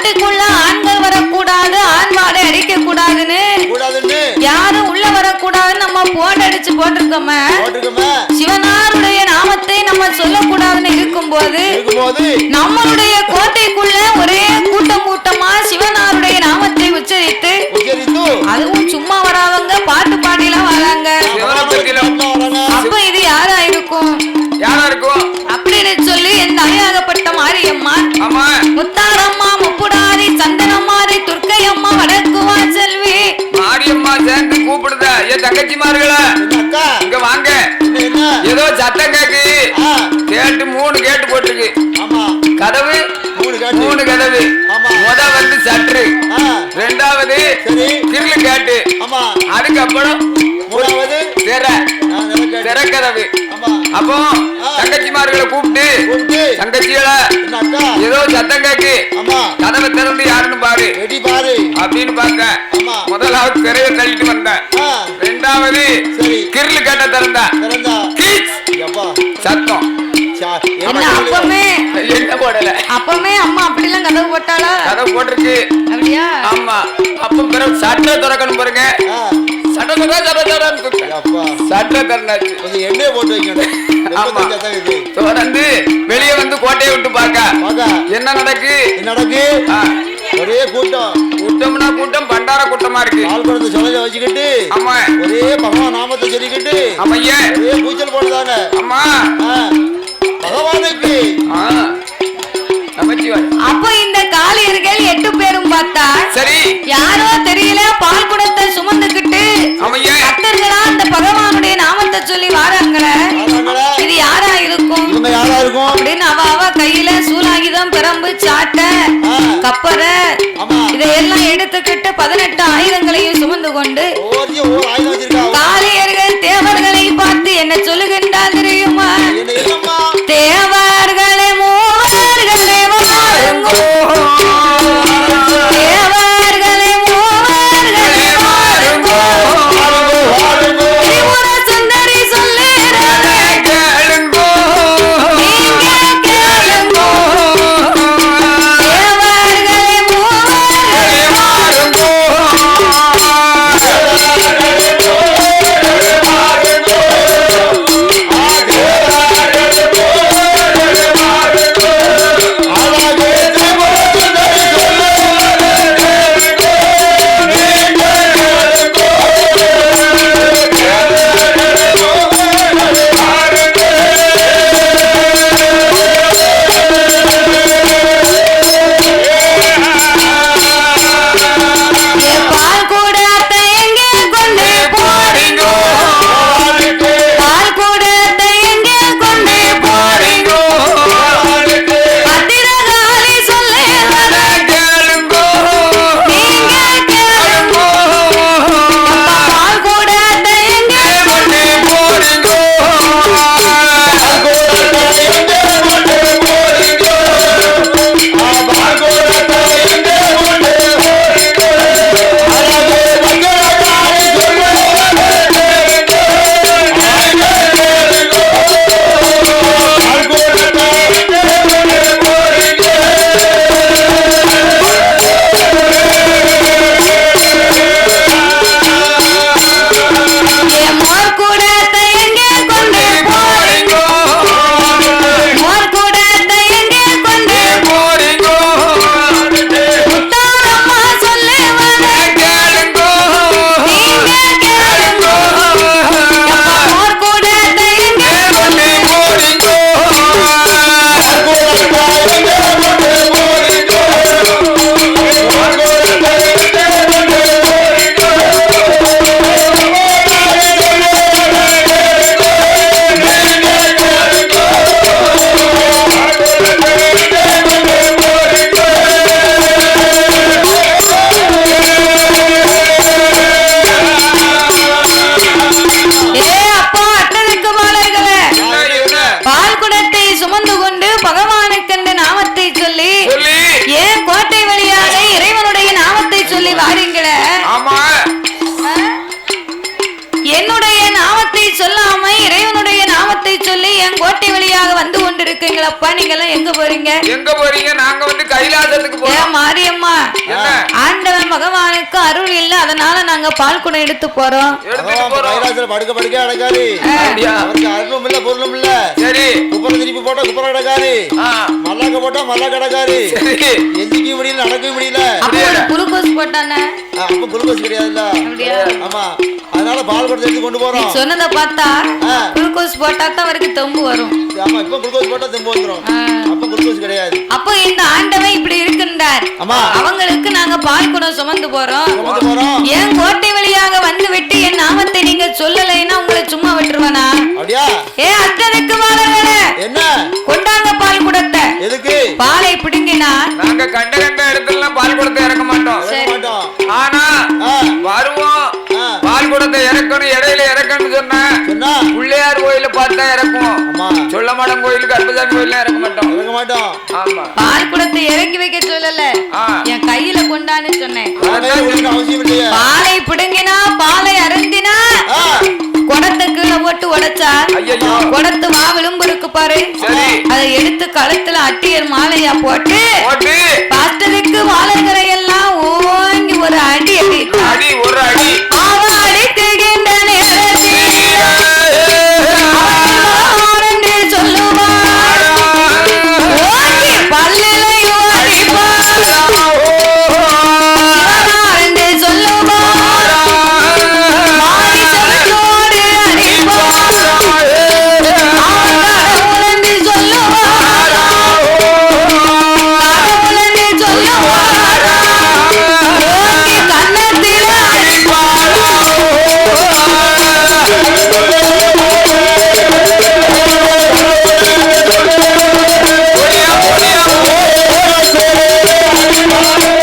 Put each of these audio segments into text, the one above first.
நம்ம கோட்டைக்குள்ள ஆண்கள் வரக்கூடாது ஆண் வாடை அடிக்க கூடாதுன்னு. யாரும் உள்ள வரக்கூடாதுன்னு நம்ம போன் அடிச்சு போட்டிருக்கோமே. சிவனாருடைய நாமத்தை நம்ம சொல்லக்கூடாதுன்னு இருக்கும்போது இருக்கும்போது நம்மளுடைய அதுக்கப்புறம் மூணாவது திற ஆ, நல்ல கேட்டு. திற கதவு ஆமா. அப்போ தங்கச்சிமார்களை கூப்பிட்டு கூப்பிட்டு தங்கச்சிகளை ஏதோ சத்தம் கேக்கு ஆமா. கதவை திறந்து யாருன்னு பாரு. வெடி பாரு. அப்படின்னு பார்த்தேன். ஆமா. முதலாவது திரையை தள்ளிட்டு வந்தேன். ரெண்டாவது சரி. கிருளு கேட்ட திறந்தா திறந்தா? கீச் எப்பா? சத்தம். என்ன போடல? அப்பமே அம்மா அப்படிலாம் கதவு போட்டாளா? கதவு போட்டிருக்கு அப்படியா? ஆமா. அப்ப பிறகு சட்டை திறக்கணும் பாருங்க. எண்ணெய் போட்டு வைக்கணும். ஆமா. தொடர்ந்து வெளியே வந்து கோட்டையை விட்டு பார்க்க. என்ன நடக்கு? என்ன நடக்கு? ஒரே கூட்டம். கூட்டம்னா கூட்டம் பண்டார கூட்டமா இருக்கு. கால் குழந்தை சொல்ல வச்சுக்கிட்டு ஆமா. ஒரே பகவான் நாமத்தை சொல்லிக்கிட்டு ஆமையே. ஒரே கூச்சல் போடுதாங்க. அம்மா ஆ, பகவானுக்கு. அப்ப இந்த காளியர்கள் எட்டு பேரும் பார்த்தா சரி. யாரோ தெரியல பால் குடத்தை சுமந்துக்கிட்டு ஆமையே பக்தர்களா அந்த பகவானுடைய நாமத்தை சொல்லி வாராங்களே? இது யாரா இருக்கும்? அப்படின்னு அவ அவ கையில சூலாயுதம் பிரம்பு சாட்டை கப்பரை இதையெல்லாம் எடுத்துக்கிட்டு பதினெட்டு ஆயுதங்களையும் சுமந்து கொண்டு நாங்க பால் குடம் எடுத்து போறோம். படுக்க படுக்க அடக்காரு அவருக்கு அருளும் இல்ல பொருளும் இல்ல. சரி. குப்பரை திருப்பி போட்டா குப்பரை கிடக்காரு ஆ, மல்லாக்க போட்டா மல்லா கிடக்காரு சரி. எந்திக்க முடியல நடக்கவே முடியல. அப்போ ஒரு குளுக்கோஸ் போட்டானே? அப்ப குளுக்கோஸ் கிடையாதுல்ல. ஆமா. அதனால பால் குடத்தை எடுத்து கொண்டு போறோம். சொன்னதை பார்த்தா. குளுக்கோஸ் போட்டா தான் அவருக்கு தெம்பு வரும். ஆமா இப்ப குளுக்கோஸ் போட்டா தெம்பு வந்துரும். அப்ப குளுக்கோஸ் கிடையாது. அப்போ இந்த ஆண்டவன் இப்படி இருக்கின்றார். ஆமா. அவங்களுக்கு நாங்க பால் குடம் சுமந்து போறோம். சுமந்து போறோம். என் கோட்டை வழியாக வந்து விட்டு என் நாமத்தை நீங்க சொல்லலைன்னா உங்களை சும்மா விட்டுருவானா? அப்படியா? ஏ அத்தனுக்கு மாணவர்களே என்ன? கொண்டாங்க பால் குடத்தை. எதுக்கு? பாலை பிடுங்கினா நாங்க கண்ட கண்ட இடத்துல பால் குடத்தை இறக்க மாட்டோம். ஆனா வருவோம். குடத்தை இறக்கணும் இடையில இறக்கணும்னு சொன்னா பிள்ளையார் கோயில பார்த்தா இறக்குவோம் ஆமா. சொல்லமாடம் கோயில் கருப்பசாமி கோயில இறக்க மாட்டோம். இறக்க மாட்டோம். ஆமா. பால் குடத்தை இறக்கி வைக்க சொல்லல. என் கையில கொண்டான்னு சொன்னேன். பாலை பிடுங்கினா பாலை அருந்தினா ஆ, குடத்தை கீழே போட்டு உடைச்சா. குடத்து மா விளிம்பு இருக்கு பாரு. சரி. அதை எடுத்து கழுத்துல அட்டியர் மாலையா போட்டு போட்டு. பாஸ்டருக்கு மாலைகளை அவன்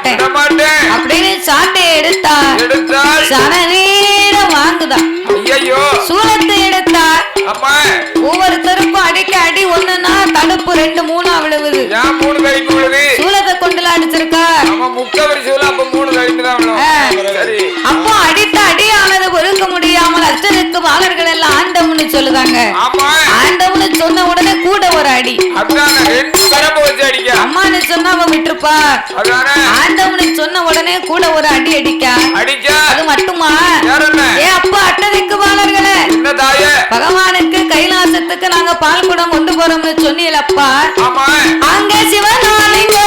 மாட்டேன் அப்படின்னு சாட்டையை எடுத்தார் எடுத்தால் சனநீரம் வாங்குதான். சூலத்தை எடுத்தார் ஒவ்வொருத்தருக்கும் அடிக்க அடி ஒண்ணுன்னா தடுப்பு ரெண்டு மூணா விழுவுது ஏன் மூணு கை நூலுது சூலத்தை கொண்டுல அடிச்சிருக்கார் அப்ப மூணு கழிந்து தான் விழும். ஆ. சரி அப்போ அடித்த அடியானது பொறுக்க முடியாமல் அச்சருக்கு பாலர்கள் எல்லாம் ஆண்டவன்னு சொல்லுதாங்க. ஆமா. ஆண்டவன்னு சொன்ன உடனே கூட ஒரு அடி. அம்மான்னு சொன்னா அவ விட்டுருப்பா. ஆண்டவனு சொன்ன உடனே கூட ஒரு அடி அடிக்கா. அது மட்டுமா? வேற என்ன? ஏ அப்பா அட்டதிக்கு பாலர்களே என்ன தாயே? பகவானுக்கு கைலாசத்துக்கு நாங்க பால் குடம் கொண்டு போறோம்னு சொன்னீங்களப்பா அங்க சிவனாலிங்க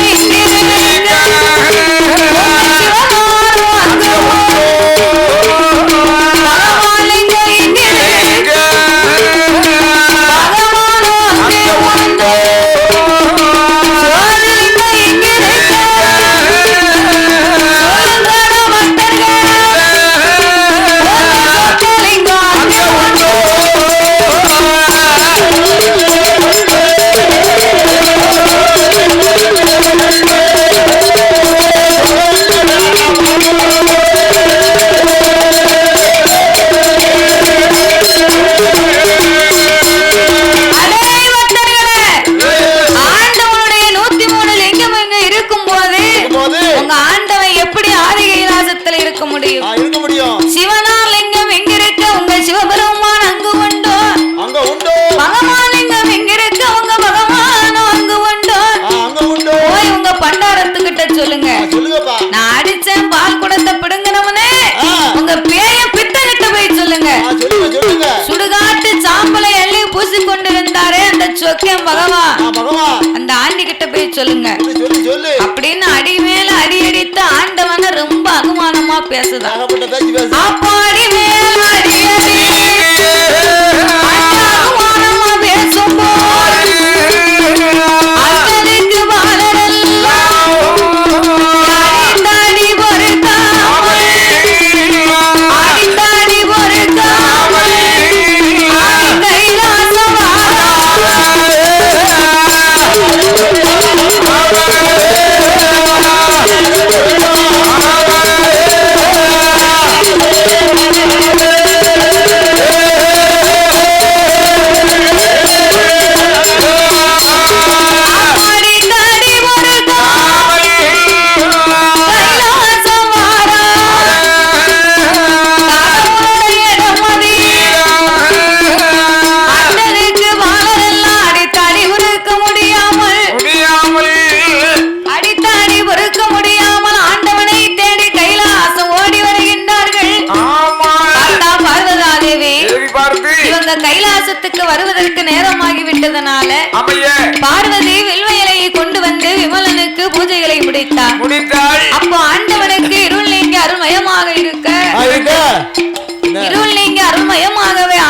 இருள் நீங்க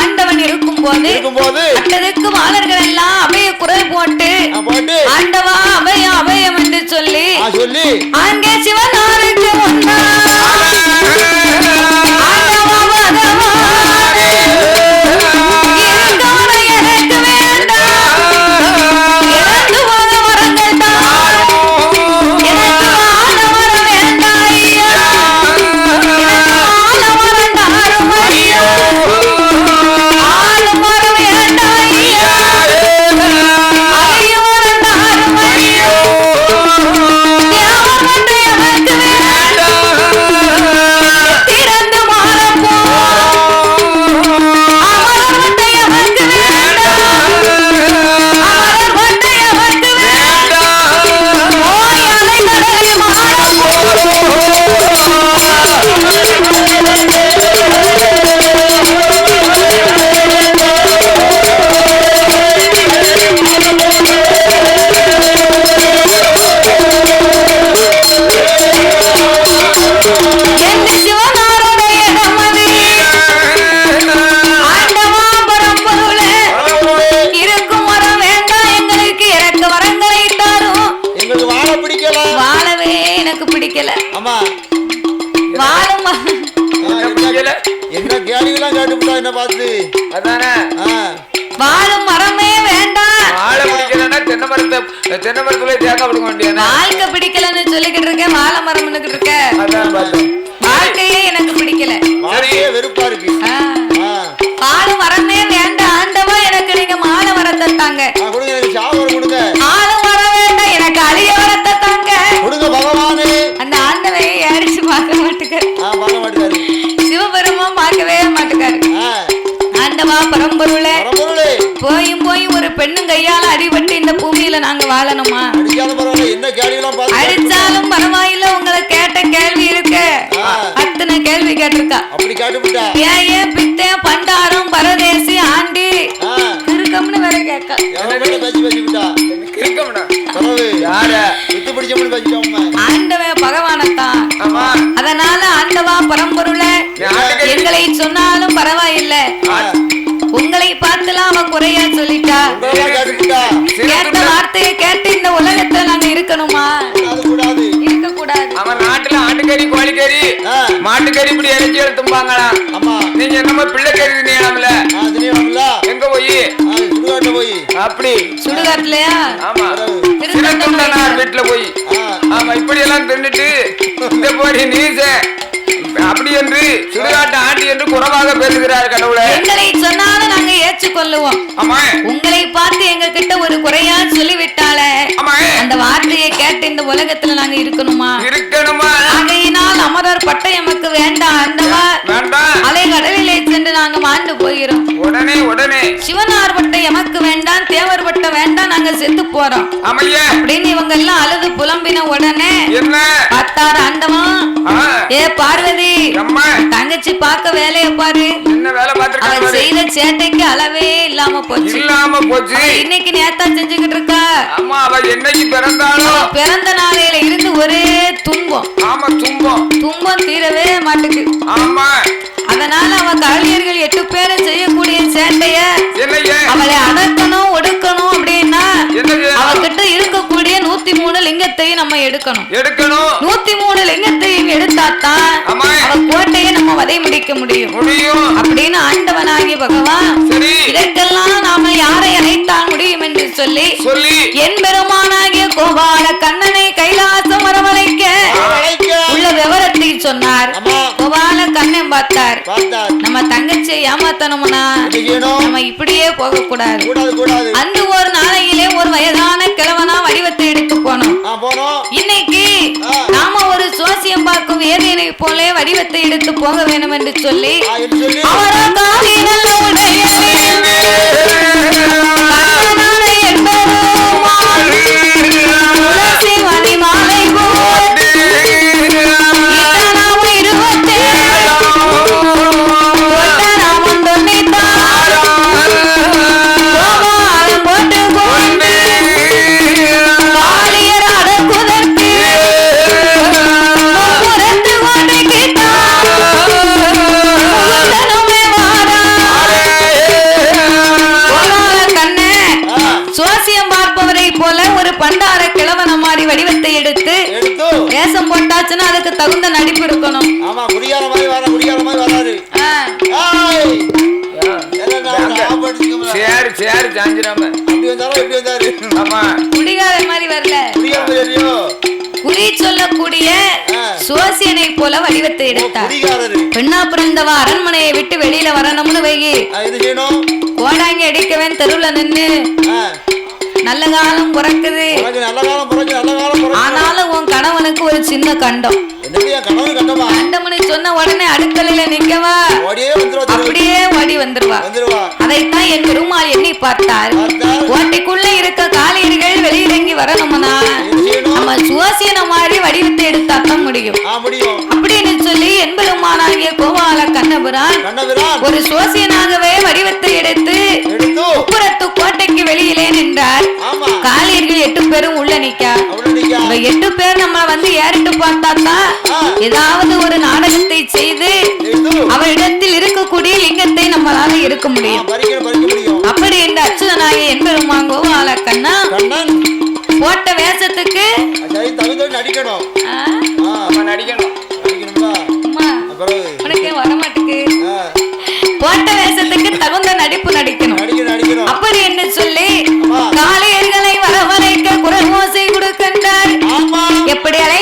ஆண்டவன் இருக்கும் போது அட்டதுக்கு மாணவர்கள் எல்லாம் அபய குரல் போட்டு ஆண்டவா அபயம் அபயம் என்று சொல்லி அங்கே சிவனாருக்கு தேங்காய் வாழ்க்கை பிடிக்கலன்னு சொல்லிக்கிட்டு இருக்கேன் வாழை மரம்னுக்கிட்டு இருக்க. அதான் பார்த்தேன். வாழ்க்கையே எனக்கு பிடிக்கல. வாழ்க்கையே வெறுப்பா இருக்கு. வாழும் மரமே வேண்டாம் ஆண்டவா எனக்கு நீங்க மாலை வரத்தை தாங்க கொடுங்க எனக்கு சாவரம் கொடுங்க. ஆளும் வர வேண்டாம் எனக்கு அழிய வரத்தை தாங்க கொடுங்க பகவானே. அந்த ஆண்டவையை அடிச்சு பார்க்க மாட்டேங்காரு ஆ பார்க்க மாட்டேங்காரு சிவபெருமான் பார்க்கவே மாட்டேங்காரு ஆ. ஆண்டவா பரம்பொருளே. பரம்பொருளே. போயும் பெண்ணும் கையால அடிபட்டு இந்த பூமியில நாங்க வாழணுமா? அடிச்சாலும் பரவாயில்ல உங்களை கேட்ட கேள்வி இருக்கு. அத்தனை கேள்வி கேட்டிருக்கா. ஏன் ஏன் பித்தேன் பண்டாரம் பரதேசி ஆண்டி? ஆ, திருக்கம்னு வேற கேட்க ஆண்டவன் பகவானத்தான். ஆமா. அதனால ஆண்டவா பரம்பொருளை. எங்களை சொன்னாலும் பரவாயில்லை. உங்களை பார்த்துலாம் அவ ஆ, மாட்டுக்கறி இப்படி இறைச்சி எடுத்துப்பாங்களாம் நீங்க என்னமோ பிள்ளைக்கறி திணியலாம்ல ஆ, திணியணும்ல எங்க போய்? ஆ, சுடுகாட்டுல போய். அப்படி. சுடுகாட்டுலயா? ஆமா. பரவு சின்னத்துண்டனார் வீட்டுல போய். ஆ, ஆமா இப்படி எல்லாம் தின்னுட்டு இந்த போடி நீச. அப்படி என்று சுடுகாட்டு ஆண்டி என்று குறவாக பேசுகிறார் கடவுளே. எங்களை சொன்னாலும் நாங்க ஏற்றுக்கொள்ளுவோம். ஆமா. உங்களை பார்த்து எங்க கிட்ட ஒரு குறையா சொல்லிவிட்டாலே ஆமா. அந்த வார்த்தையை கேட்டு இந்த உலகத்துல நாங்க இருக்கணுமா? இருக்கணுமா? அமரர் பட்டை எமக்கு வேண்டாம். வேண்டாம். அலை கடலிலே சென்று நாங்க மாண்டு போகிறோம். உடனே உடனே. சிவனார் எமக்கு வேண்டாம் தேவர் பட்டை வேண்டாம் நாங்க செத்து போறோம். அப்படின்னு இவங்க எல்லாம் அழுது புலம்பின உடனே என்ன? பார்த்தாரு ஆண்டவன் ஏ பார்வதி தங்கச்சி பார்க்க வேலைய பாரு. அவன் செய்த சேட்டைக்கு அளவே இல்லாம போச்சு. இல்லாம போச்சு. இன்னைக்கு நேத்தா செஞ்சுக்கிட்டு இருக்கா. ஆமா அவ என்னைக்கு பிறந்தாலும் அவ பிறந்த நாளையில இருந்து ஒரே துன்பம். ஆமா துன்பம். துன்பம் தீரவே மாட்டுக்கு. ஆமா. அதனால அவ கலைஞர்கள் எட்டு பேரும் செய்யக்கூடிய சேட்டைய என்னைய? அவளை அடக்கணும் ஒடுக்கணும் அப்படின்னா? அவகிட்ட இருக்கக்கூடிய நூத்தி மூணு லிங்கத்தையும் நம்ம எடுக்கணும். எடுக்கணும். நூத்தி மூணு லிங்கத்தையும் எடுத்தாத்தான். அவ கோட்டையை நம்ம வதை முடிக்க முடியும். அப்படின்னு ஆண்டவனாகிய பகவான் இதற்கெல்லாம் நாம யாரை அழைத்தால் முடியும் என்று சொல்லி என் பெருமானாகிய கோபால கண்ணனை கைலாசம் வரவழைக்க உள்ள விவரத்தை சொன்னார். கோபால கண்ணன் பார்த்தார். பார்த்தார். நம்ம தங்கச்சியை ஏமாத்தணும்னா நம்ம இப்படியே போக கூடாது அன்று ஒரு நாளையிலே ஒரு வயதான கிழவனா வடிவத்தை எடுத்து போனோம் இன்னைக்கு. நாம ஒரு சோசியம் பார்க்கும் வேதியனை போலே வடிவத்தை எடுத்து போக வேண்டும் என்று சொல்லி அவரோ உடையவே கண்ணனான போட்டாச்சுன்னா அதுக்கு தகுந்த நடிப்பு இருக்கணும். ஆமா குடியார மாதிரி வர குடியார மாதிரி வராரு. சேரு சேரு சாஞ்சிராம அப்படி வந்தாலும் எப்படி வந்தாரு? ஆமா. குடிகார மாதிரி வரல. குடியார மாதிரி குறி சொல்லக்கூடிய. சுவாசியனை போல வடிவத்தை எடுத்தார். பெண்ணா பிறந்தவா அரண்மனையை விட்டு வெளியில வரணும்னு வைகி கோடாங்கி அடிக்கவன் தெருவுல நின்னு நல்ல காலம் பிறக்குது. நல்ல காலம் பிறகு சின்ன கண்டம். என்னது என் கனவு கண்டமா கண்டம்னு சொன்ன உடனே அடுக்கலையில நிக்கவா? ஓடியே வந்துருவா தெருவுக்கு. அப்படியே ஓடி வந்துருவா. வந்துருவா. அதைத்தான் என் பெருமாள் எண்ணி பார்த்தார். பார்த்தார். ஓட்டைக்குள்ள இருக்க காளியர்கள் வெளியிறங்கி வரணும்னா நம்ம மாதிரி வடிவத்தை எடுத்தாத்தான் முடியும். அப்படின்னு சொல்லி என் பெருமானாகிய கோபால கண்ணபுரான் ஒரு சுவாசியனாகவே வடிவத்தை எடுத்து எடுத்து கோட்டைக்கு வெளியிலே நின்றார். ஆமா. காளியர்கள் எட்டு பேரும் உள்ள நிக்கா. இந்த எட்டு பேர் நம்மள வந்து ஏறிட்டு பார்த்தாத்தான் ஆ. ஏதாவது ஒரு நாடகத்தை செய்து அவரிடத்தில் இருக்கக்கூடிய லிங்கத்தை நம்மளால இருக்க முடியும். அப்படி இந்த அச்சுதனாகிய என்பெருமான் கோபால கண்ணா கண்ணன். போட்ட வேஷத்துக்கு நடிக்கணும்.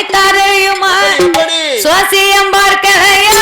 தெரியுமா சுவாசியம் பார்க்கலையா